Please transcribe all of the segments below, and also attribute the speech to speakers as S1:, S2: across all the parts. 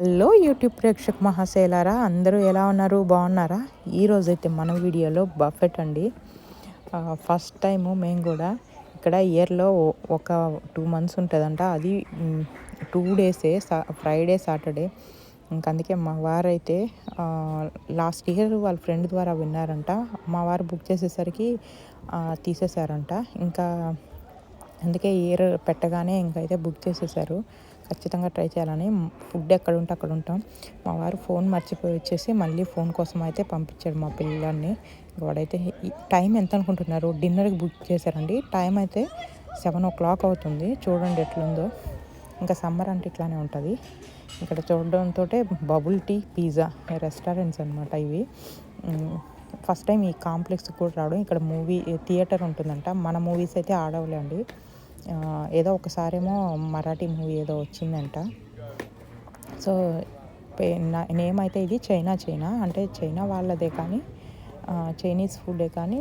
S1: Hello YouTube ప్రేక్షక మహాశైలారా అందరూ ఎలా ఉన్నారు? బాగున్నారా? ఈరోజైతే మన వీడియోలో బఫెట్ అండి. ఫస్ట్ టైము మేము కూడా ఇక్కడ ఇయర్లో ఒక టూ మంత్స్ ఉంటుందంట. అది టూ డేసే ఫ్రైడే సాటర్డే. ఇంక అందుకే మా వారైతే లాస్ట్ ఇయర్ వాళ్ళ ఫ్రెండ్ ద్వారా విన్నారంట. మా వారు బుక్ చేసేసరికి తీసేశారంట. ఇంకా అందుకే ఇయర్ పెట్టగానే ఇంకైతే బుక్ చేసేసారు ఖచ్చితంగా ట్రై చేయాలని ఫుడ్ ఎక్కడ ఉంటే అక్కడ ఉంటాం. మా వారు ఫోన్ మర్చిపోయి వచ్చేసి మళ్ళీ ఫోన్ కోసం అయితే పంపించాడు మా పిల్లల్ని. వాడైతే టైం ఎంత అనుకుంటున్నారు? డిన్నర్కి బుక్ చేశారండి. టైం అయితే సెవెన్ ఓ క్లాక్ అవుతుంది. చూడండి ఎట్లుందో. ఇంకా సమ్మర్ అంటే ఇట్లానే ఉంటుంది. ఇక్కడ చూడడంతో బబుల్ టీ పిజ్జా రెస్టారెంట్స్ అనమాట ఇవి. ఫస్ట్ టైం ఈ కాంప్లెక్స్ కూడా రావడం. ఇక్కడ మూవీ థియేటర్ ఉంటుందంట. మన మూవీస్ అయితే ఆడవులేండి. ఏదో ఒకసారేమో మరాఠీ మూవీ ఏదో వచ్చిందంట. సో నేమ్ అయితే ఇది చైనా చైనా. అంటే చైనా వాళ్ళదే కానీ చైనీస్ ఫుడ్డే కానీ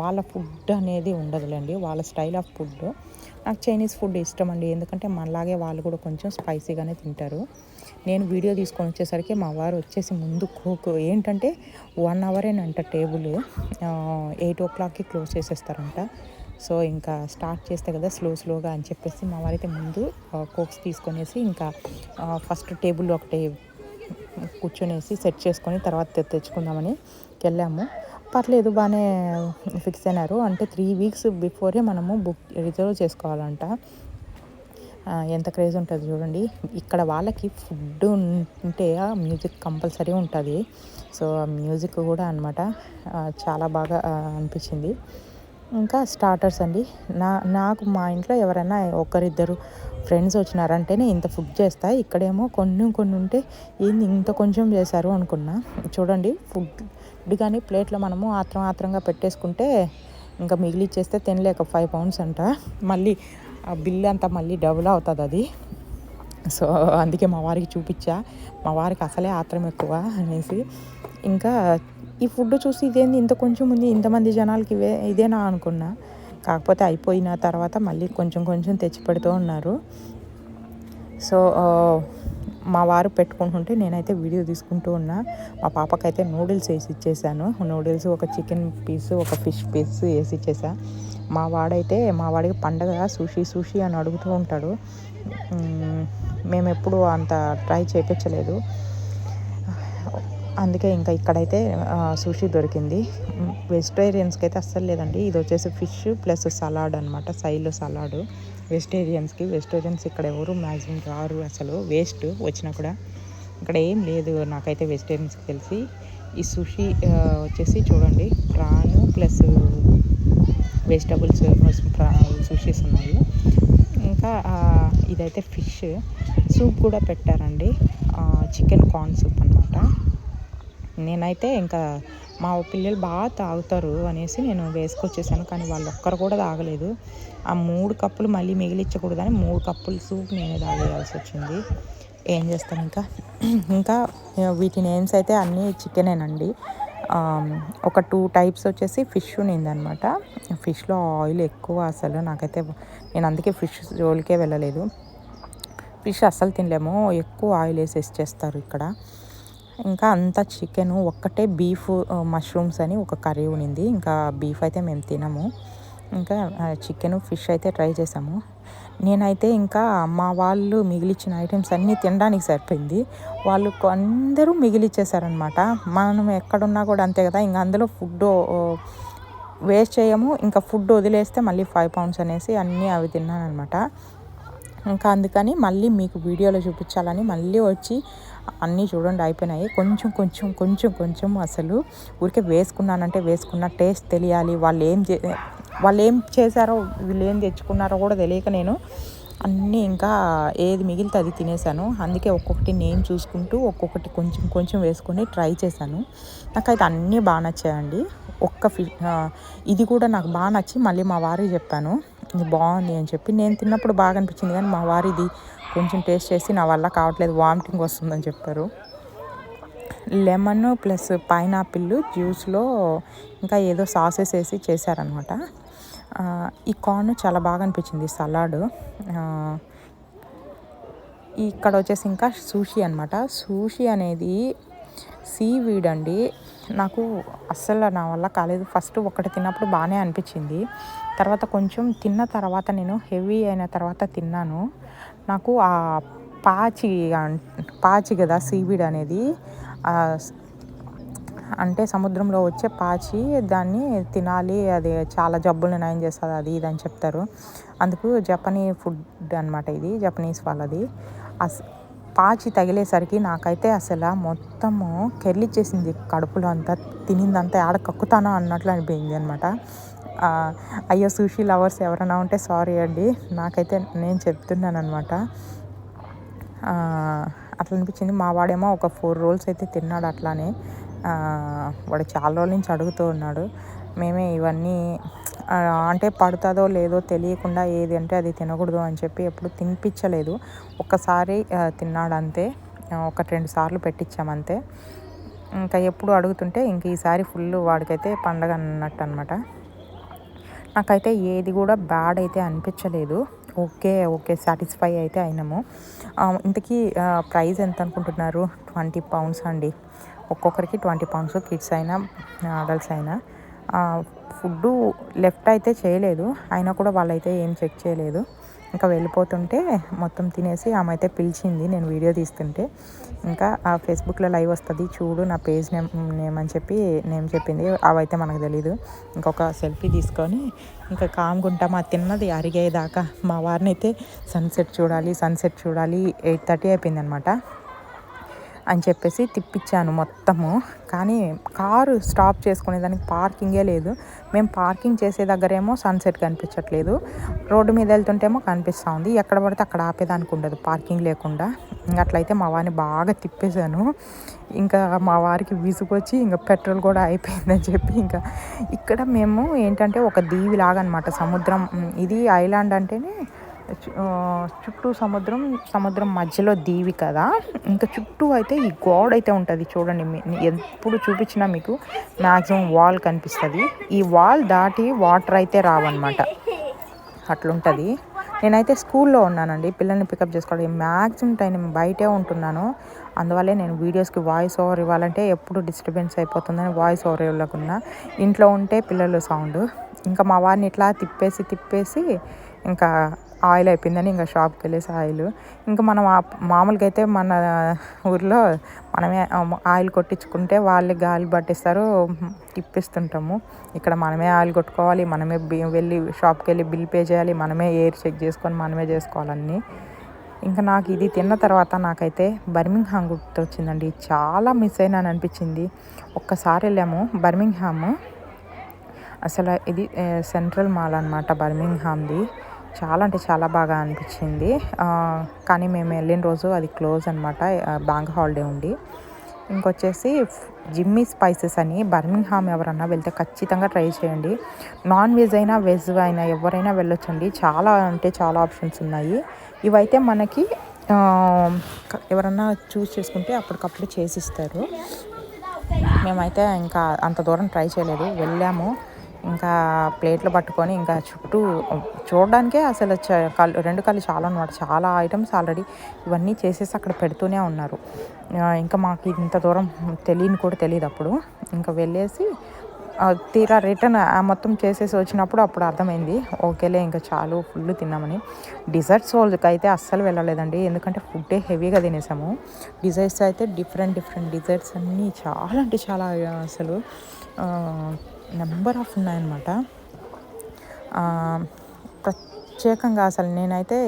S1: వాళ్ళ ఫుడ్ అనేది ఉండదులేండి. వాళ్ళ స్టైల్ ఆఫ్ ఫుడ్ నాకు చైనీస్ ఫుడ్ ఇష్టం అండి. ఎందుకంటే మనలాగే వాళ్ళు కూడా కొంచెం స్పైసీగానే తింటారు. నేను వీడియో తీసుకొని వచ్చేసరికి మా వారు వచ్చేసి ముందు కోక్. ఏంటంటే వన్ అవరేనంట టేబుల్. ఎయిట్ ఓ క్లాక్కి క్లోజ్ చేసేస్తారంట. సో ఇంకా స్టార్ట్ చేస్తే కదా స్లో స్లోగా అని చెప్పేసి మా వారైతే ముందు కోక్స్ తీసుకొనేసి ఇంకా ఫస్ట్ టేబుల్ ఒకటి కూర్చొనేసి సెట్ చేసుకొని తర్వాత తెచ్చుకుందామని వెళ్ళాము. పర్లేదు బాగానే ఫిక్స్ అయినారు. అంటే త్రీ వీక్స్ బిఫోరే మనము బుక్ రిజర్వ్ చేసుకోవాలంట. ఎంత క్రేజ్ ఉంటుంది చూడండి. ఇక్కడ వాళ్ళకి ఫుడ్ ఉంటే మ్యూజిక్ కంపల్సరీ ఉంటుంది. సో మ్యూజిక్ కూడా అనమాట చాలా బాగా అనిపించింది. ఇంకా స్టార్టర్స్ అండి. నా నాకు మా ఇంట్లో ఎవరైనా ఒకరిద్దరు ఫ్రెండ్స్ వచ్చినారంటేనే ఇంత ఫుడ్ చేస్తా. ఇక్కడేమో కొన్ని కొన్ని ఉంటే ఏంది ఇంత కొంచెం చేశారు అనుకున్నా. చూడండి ఫుడ్ కానీ ప్లేట్లో మనము ఆత్రం ఆత్రంగా పెట్టేసుకుంటే ఇంకా మిగిలిచ్చేస్తే తినలేక ఫైవ్ పౌండ్స్ అంట. మళ్ళీ ఆ బిల్ అంతా మళ్ళీ డబుల్ అవుతుంది అది. సో అందుకే మా వారికి చూపించా. మా వారికి అసలే ఆత్రం ఎక్కువ అనేసి. ఇంకా ఈ ఫుడ్ చూసి ఇదేంది ఇంత కొంచెం ఉంది ఇంతమంది జనాలకి ఇవే ఇదేనా అనుకున్నా. కాకపోతే అయిపోయిన తర్వాత మళ్ళీ కొంచెం కొంచెం తెచ్చి పెడుతూ ఉన్నారు. సో మా వారు పెట్టుకుంటుంటే నేనైతే వీడియో తీసుకుంటూ ఉన్నా. మా పాపకైతే నూడిల్స్ వేసి ఇచ్చేసాను. నూడిల్స్ ఒక చికెన్ పీస్ ఒక ఫిష్ పీస్ వేసి ఇచ్చేసా. మా వాడైతే మా వాడికి పండగ సుషి సుషి అని అడుగుతూ ఉంటాడు. మేము ఎప్పుడు అంత ట్రై చేయించలేదు అందుకే ఇంకా ఇక్కడైతే సూషి దొరికింది. వెజిటేరియన్స్కి అయితే అస్సలు లేదండి. ఇది వచ్చేసి ఫిష్ ప్లస్ సలాడ్ అనమాట సైడ్ సలాడ్ వెజిటేరియన్స్కి వెజిటేరియన్స్ ఇక్కడ ఎవరు మ్యాక్సిమం రారు అసలు. వేస్ట్ వచ్చినా కూడా ఇక్కడ ఏం లేదు. నాకైతే వెజిటేరియన్స్కి తెలిసి ఈ సుషి వచ్చేసి చూడండి. ప్రాను ప్లస్ వెజిటబుల్స్ సుషీస్ ఉన్నాయి. ఇంకా ఇదైతే ఫిష్ సూప్ కూడా పెట్టారండి. చికెన్ కార్న్ సూప్ అనమాట నేనైతే ఇంకా మా పిల్లలు బాగా తాగుతారు అనేసి నేను వేసుకొచ్చేసాను. కానీ వాళ్ళు ఒక్కరు కూడా తాగలేదు. ఆ మూడు కప్పులు మళ్ళీ మిగిలిచ్చకూడదని మూడు కప్పులు సూప్ నేనే తాగేయాల్సి వచ్చింది. ఏం చేస్తాను ఇంకా? ఇంకా వీటి నేమ్స్ అయితే అన్నీ చికెనేనండి. ఒక టూ టైప్స్ వచ్చేసి ఫిష్ ఉన్నిందనమాట ఫిష్లో ఆయిల్ ఎక్కువ అసలు నాకైతే నేను అందుకే ఫిష్ జోలికే వెళ్ళలేదు. ఫిష్ అస్సలు తినలేము. ఎక్కువ ఆయిల్ వేసి చేస్తారు ఇక్కడ. ఇంకా అంతా చికెన్ ఒక్కటే బీఫ్ మష్రూమ్స్ అని ఒక కర్రీ ఉనింది. ఇంకా బీఫ్ అయితే మేము తినము. ఇంకా చికెన్ ఫిష్ అయితే ట్రై చేసాము. నేనైతే ఇంకా మా వాళ్ళు మిగిలిచ్చిన ఐటమ్స్ అన్నీ తినడానికి సరిపోయింది. వాళ్ళు అందరూ మిగిలిచ్చేసారనమాట మనం ఎక్కడున్నా కూడా అంతే కదా ఇంకా అందులో ఫుడ్ వేస్ట్ చేయము. ఇంకా ఫుడ్ వదిలేస్తే మళ్ళీ ఫైవ్ పౌండ్స్ అనేసి అన్నీ అవి తిన్నాను అనమాట ఇంకా అందుకని మళ్ళీ మీకు వీడియోలో చూపించాలని మళ్ళీ వచ్చి అన్నీ చూడండి అయిపోయినాయి. కొంచెం కొంచెం కొంచెం కొంచెం అసలు ఊరికే వేసుకున్నానంటే వేసుకున్న టేస్ట్ తెలియాలి. వాళ్ళు ఏం చే వాళ్ళు ఏం చేశారో వీళ్ళు ఏం తెచ్చుకున్నారో కూడా తెలియక నేను అన్నీ ఇంకా ఏది మిగిలితే అది తినేసాను అందుకే ఒక్కొక్కటి నేను చూసుకుంటూ ఒక్కొక్కటి కొంచెం కొంచెం వేసుకొని ట్రై చేశాను. నాకైతే అన్నీ బాగా నచ్చాయండి. ఒక్క ఫి ఇది కూడా నాకు బాగా నచ్చి మళ్ళీ మా వారికి చెప్పాను. ఇది బాగుంది అని చెప్పి. నేను తిన్నప్పుడు బాగా అనిపించింది కానీ మా వారిది కొంచెం టేస్ట్ చేసి నా వల్ల కావట్లేదు వామిటింగ్ వస్తుందని చెప్పారు. లెమన్ ప్లస్ పైనాపిల్ జ్యూస్లో ఇంకా ఏదో సాసెస్ వేసి చేశారనమాట ఈ కార్న్ చాలా బాగా అనిపించింది సలాడ్. ఇక్కడ వచ్చేసి ఇంకా సూషి అనమాట సూషి అనేది సీవీడ్ అండి. నాకు అస్సలు నా వల్ల కాలేదు. ఫస్ట్ ఒకటి తిన్నప్పుడు బాగానే అనిపించింది. తర్వాత కొంచెం తిన్న తర్వాత నేను హెవీ అయిన తర్వాత తిన్నాను. నాకు ఆ పాచి పాచి కదా సీవీడ్ అనేది అంటే సముద్రంలో వచ్చే పాచి దాన్ని తినాలి అది చాలా జబ్బులు నయం చేస్తుంది అది ఇది అని చెప్తారు. అందుకు జపనీ ఫుడ్ అనమాట ఇది జపనీస్ వాళ్ళది. అస్ పాచి తగిలేసరికి నాకైతే అసలు మొత్తము కెర్లిచ్చేసింది కడుపులో అంతా తినిందంతా ఆడ కక్కుతానా అన్నట్లు అనిపోయింది అనమాట అయ్యో సుషీ లవర్స్ ఎవరైనా ఉంటే సారీ అండి నాకైతే నేను చెప్తున్నాను అనమాట అట్లా అనిపించింది. మా వాడేమో ఒక ఫోర్ రోల్స్ అయితే తిన్నాడు అట్లానే. వాడు చాలా రోజుల నుంచి అడుగుతూ ఉన్నాడు. మేమే ఇవన్నీ అంటే పడుతుందో లేదో తెలియకుండా ఏది అంటే అది తినకూడదు అని చెప్పి ఎప్పుడు తినిపించలేదు. ఒక్కసారి తిన్నాడు అంతే ఒక రెండు సార్లు పెట్టించామంతే ఇంకా ఎప్పుడు అడుగుతుంటే ఇంక ఈసారి ఫుల్ వాడికైతే పండగ అన్నట్టు అనమాట నాకైతే ఏది కూడా బ్యాడ్ అయితే అనిపించలేదు. ఓకే ఓకే సాటిస్ఫై అయితే అయినాము. ఇంతకీ ప్రైస్ ఎంత అనుకుంటున్నారు? ట్వంటీ పౌండ్స్ అండి. ఒక్కొక్కరికి ట్వంటీ పౌండ్స్ కిడ్స్ అయినా అడల్ట్స్ అయినా. ఫుడ్డు లెఫ్ట్ అయితే చేయలేదు. అయినా కూడా వాళ్ళైతే ఏం చెక్ చేయలేదు. ఇంకా వెళ్ళిపోతుంటే మొత్తం తినేసి ఆమె అయితే పిలిచింది నేను వీడియో తీస్తుంటే. ఇంకా ఆ ఫేస్బుక్లో లైవ్ వస్తుంది చూడు నా పేజ్ నేమ్ నేమ్ అని చెప్పి నేమ్ చెప్పింది. అవైతే మనకు తెలీదు. ఇంకొక సెల్ఫీ తీసుకొని ఇంకా కామ్గుంటా మా తిన్నది అరిగేదాకా. మా వారిని అయితే సన్సెట్ చూడాలి సన్సెట్ చూడాలి. ఎయిట్ థర్టీ అయిపోయింది అనమాట అని చెప్పేసి తిప్పించాను మొత్తము. కానీ కారు స్టాప్ చేసుకునే దానికి పార్కింగే లేదు. మేము పార్కింగ్ చేసే దగ్గరేమో సన్సెట్ కనిపించట్లేదు. రోడ్డు మీద వెళ్తుంటేమో కనిపిస్తూ ఉంది ఎక్కడ పడితే అక్కడ ఆపేదానికి ఉండదు పార్కింగ్ లేకుండా. అట్లయితే మా వారిని బాగా తిప్పేశాను. ఇంకా మా వారికి విసుగొచ్చి ఇంకా పెట్రోల్ కూడా అయిపోయిందని చెప్పి ఇంకా ఇక్కడ మేము ఏంటంటే ఒక దీవి లాగా అనమాట సముద్రం. ఇది ఐలాండ్ అంటేనే చుట్టూ సముద్రం సముద్రం మధ్యలో దీవి కదా. ఇంకా చుట్టూ అయితే ఈ గోడ అయితే ఉంటుంది చూడండి. ఎప్పుడు చూపించినా మీకు మ్యాక్సిమం వాల్ కనిపిస్తుంది. ఈ వాల్ దాటి వాటర్ అయితే రావన్నమాట. అట్లుంటుంది. నేనైతే స్కూల్లో ఉన్నానండి. పిల్లల్ని పికప్ చేసుకోవాలి మ్యాక్సిమం టైం బయటే ఉంటున్నాను. అందువల్లే నేను వీడియోస్కి వాయిస్ ఓవర్ ఇవ్వాలంటే ఎప్పుడు డిస్టర్బెన్స్ అయిపోతుందని వాయిస్ ఓవర్ ఇవ్వకుండా ఇంట్లో ఉంటే పిల్లలు సౌండ్. ఇంకా మా వారిని ఇట్లా తిప్పేసి తిప్పేసి ఇంకా ఆయిల్ అయిపోయిందని ఇంకా షాప్కి వెళ్ళేసి ఆయిల్. ఇంకా మనం మామూలుగా అయితే మన ఊర్లో మనమే ఆయిల్ కొట్టించుకుంటే వాళ్ళు గాలి పట్టిస్తారు తిప్పిస్తుంటాము. ఇక్కడ మనమే ఆయిల్ కొట్టుకోవాలి మనమే వెళ్ళి షాప్కి వెళ్ళి బిల్ పే చేయాలి మనమే ఎయిర్ చెక్ చేసుకొని మనమే చేసుకోవాలన్నీ. ఇంకా నాకు ఇది తిన్న తర్వాత నాకైతే బర్మింగ్హామ్ గుర్తొచ్చిందండి. చాలా మిస్ అయినాను అనిపించింది. ఒక్కసారి వెళ్ళాము బర్మింగ్హామ్. అసలు ఇది సెంట్రల్ మాల్ అనమాట బర్మింగ్హామ్ది. చాలా అంటే చాలా బాగా అనిపించింది. కానీ మేము వెళ్ళిన రోజు అది క్లోజ్ అనమాట బ్యాంక్ హాలిడే ఉండి. ఇంకొచ్చేసి జిమ్మీ స్పైసెస్ అని బర్మింగ్హామ్ ఎవరన్నా వెళ్తే ఖచ్చితంగా ట్రై చేయండి. నాన్ వెజ్ అయినా వెజ్ అయినా ఎవరైనా వెళ్ళొచ్చండి. చాలా అంటే చాలా ఆప్షన్స్ ఉన్నాయి. ఇవైతే మనకి ఎవరన్నా చూస్ చేసుకుంటే అప్పటికప్పుడు చేసిస్తారు మేమైతే ఇంకా అంత దూరం ట్రై చేయలేదు. వెళ్ళాము. ఇంకా ప్లేట్లు పట్టుకొని ఇంకా చుట్టూ చూడడానికే అసలు కళ్ళు రెండు కళ్ళు చాలా అనమాట చాలా ఐటమ్స్ ఆల్రెడీ ఇవన్నీ చేసేసి అక్కడ పెడుతూనే ఉన్నారు. ఇంకా మాకు ఇంత దూరం తెలియని కూడా తెలియదు అప్పుడు. ఇంకా వెళ్ళేసి తీరా రిటర్న్ మొత్తం చేసేసి వచ్చినప్పుడు అప్పుడు అర్థమైంది. ఓకేలే ఇంకా చాలు ఫుల్ తిన్నామని. డిజర్ట్స్ వాళ్ళకి అయితే అస్సలు వెళ్ళలేదండి. ఎందుకంటే ఫుడ్డే హెవీగా తినేసాము. డిజర్ట్స్ అయితే డిఫరెంట్ డిఫరెంట్ డిజర్ట్స్ అన్నీ చాలా అంటే చాలా అసలు నెంబర్ ఆఫ్ ఉన్నాయన్నమాట. ప్రత్యేకంగా అసలు నేనైతే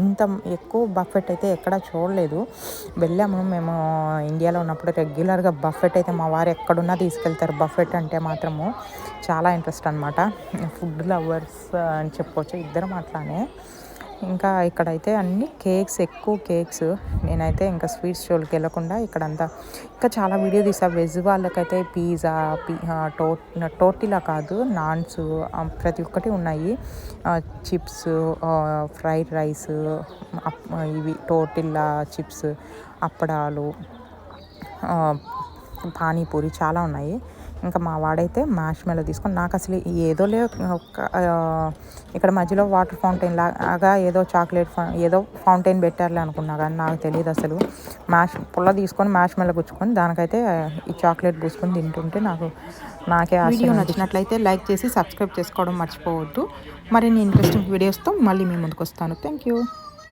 S1: ఇంత ఎక్కువ బఫెట్ అయితే ఎక్కడా చూడలేదు. వెళ్ళాము మేము ఇండియాలో ఉన్నప్పుడు రెగ్యులర్గా బఫెట్ అయితే మా వారు ఎక్కడున్నా తీసుకెళ్తారు. బఫెట్ అంటే మాత్రము చాలా ఇంట్రెస్ట్ అనమాట ఫుడ్ లవర్స్ అని చెప్పవచ్చు ఇద్దరం అట్లానే. ఇంకా ఇక్కడైతే అన్ని కేక్స్ ఎక్కువ కేక్స్. నేనైతే ఇంకా స్వీట్స్ షోలకి వెళ్ళకుండా ఇక్కడంతా. ఇంకా చాలా వీడియో తీసా. వెజ్ వాళ్ళకైతే పిజ్జా పి టో టోటిలా కాదు నాన్స్ ప్రతి ఒక్కటి ఉన్నాయి. చిప్స్ ఫ్రైడ్ రైస్ ఇవి టోటిల్లా చిప్స్ అప్పడాలు పానీపూరి చాలా ఉన్నాయి. ఇంకా మా వాడైతే మ్యాష్ మెలో తీసుకొని నాకు అసలు ఏదో లే ఇక్కడ మధ్యలో వాటర్ ఫౌంటైన్ లాగా ఏదో చాక్లెట్ ఏదో ఫౌంటైన్ పెట్టారులే అనుకున్నా కానీ నాకు తెలియదు అసలు. మ్యాష్ పుల్ల తీసుకొని మ్యాష్ మెల్ల గుచ్చుకొని దానికైతే ఈ చాక్లెట్ పూసుకొని తింటుంటే నాకు నాకే వీడియో నచ్చినట్లయితే లైక్ చేసి సబ్స్క్రైబ్ చేసుకోవడం మర్చిపోవద్దు. మరిన్ని ఇంట్రెస్టింగ్ వీడియోస్తో మళ్ళీ మీ ముందుకు వస్తాను. Thank you